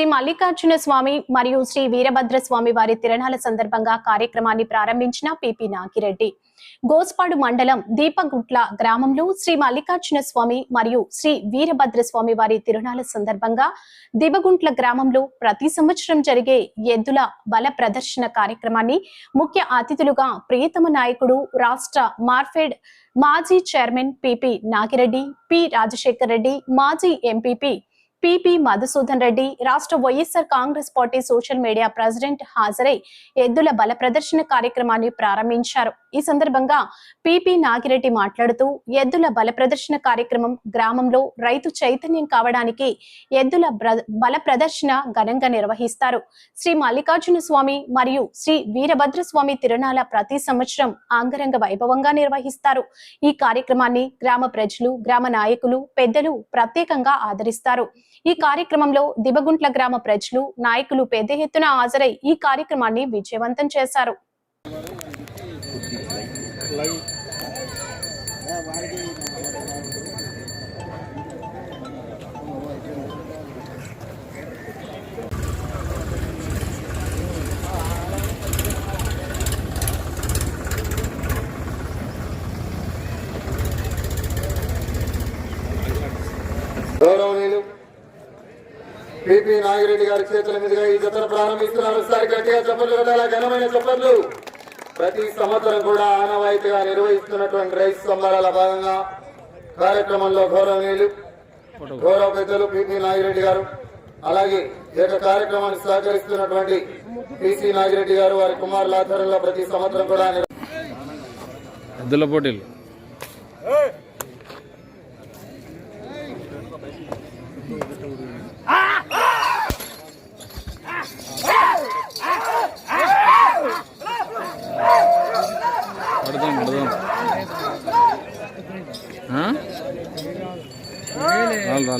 శ్రీ మల్లికార్జున స్వామి మరియు శ్రీ వీరభద్ర స్వామి వారి తిరణాల సందర్భంగా కార్యక్రమాన్ని ప్రారంభించిన పిపి నాగిరెడ్డి. గోస్పాడు మండలం దీపగుట్ల గ్రామంలో శ్రీ మల్లికార్జున స్వామి మరియు శ్రీ వీరభద్ర స్వామి వారి తిరునాల సందర్భంగా దీపగుంట్ల గ్రామంలో ప్రతి సంవత్సరం జరిగే ఎద్దుల బల ప్రదర్శన కార్యక్రమాన్ని ముఖ్య అతిథులుగా ప్రియతమ నాయకుడు రాష్ట్ర మార్ఫెడ్ మాజీ chairman PP Nagireddy P Rajasekhar Reddy మాజీ ఎంపీపీ పిపి మధుసూదన్ రెడ్డి రాష్ట్ర YSR Congress party social media president హాజరై ఎద్దుల బల ప్రదర్శన కార్యక్రమాన్ని ప్రారంభించారు. ఈ సందర్భంగా పిపి నాగిరెడ్డి మాట్లాడుతూ ఎద్దుల బల ప్రదర్శన కార్యక్రమం గ్రామంలో రైతు చైతన్యం కావడానికి ఎద్దుల బ్ర- బల ప్రదర్శన ఘనంగా నిర్వహిస్తారు. శ్రీ మల్లికార్జున స్వామి మరియు శ్రీ వీరభద్ర స్వామి తిరునాల ప్రతి సంవత్సరం అంగరంగ వైభవంగా నిర్వహిస్తారు. ఈ కార్యక్రమాన్ని గ్రామ ప్రజలు గ్రామ నాయకులు పెద్దలు ప్రత్యేకంగా ఆదరిస్తారు. ఈ కార్యక్రమంలో దిబగుంట్ల గ్రామ ప్రజలు నాయకులు పెద్ద ఎత్తున హాజరై ఈ కార్యక్రమాన్ని విజయవంతం చేశారు. గౌరవనీయులు పిపి నాగిరెడ్డి గారి చేతుల మీదుగా ఈ జతను ప్రారంభిస్తున్నారు. ఒకసారి గట్టిగా చప్పట్లు కొట్టాల ఘనమైన చప్పట్లు ప్రతి సంవత్సరం కూడా ఆనవాయితీగా నిర్వహిస్తున్నటువంటి రైతు సంబరాల భాగంగా కార్యక్రమంలో గౌరవనీయులు గౌరవ పెద్దలు పిపి నాగిరెడ్డి గారు అలాగే ఈ యొక్క కార్యక్రమాన్ని సహకరిస్తున్నటువంటి పిసి నాగిరెడ్డి గారు వారి కుమారుల ఆధ్వర్యంలో ప్రతి సంవత్సరం కూడా ఎద్దుల పోటీలు. రాలే. రాలే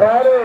రాలే.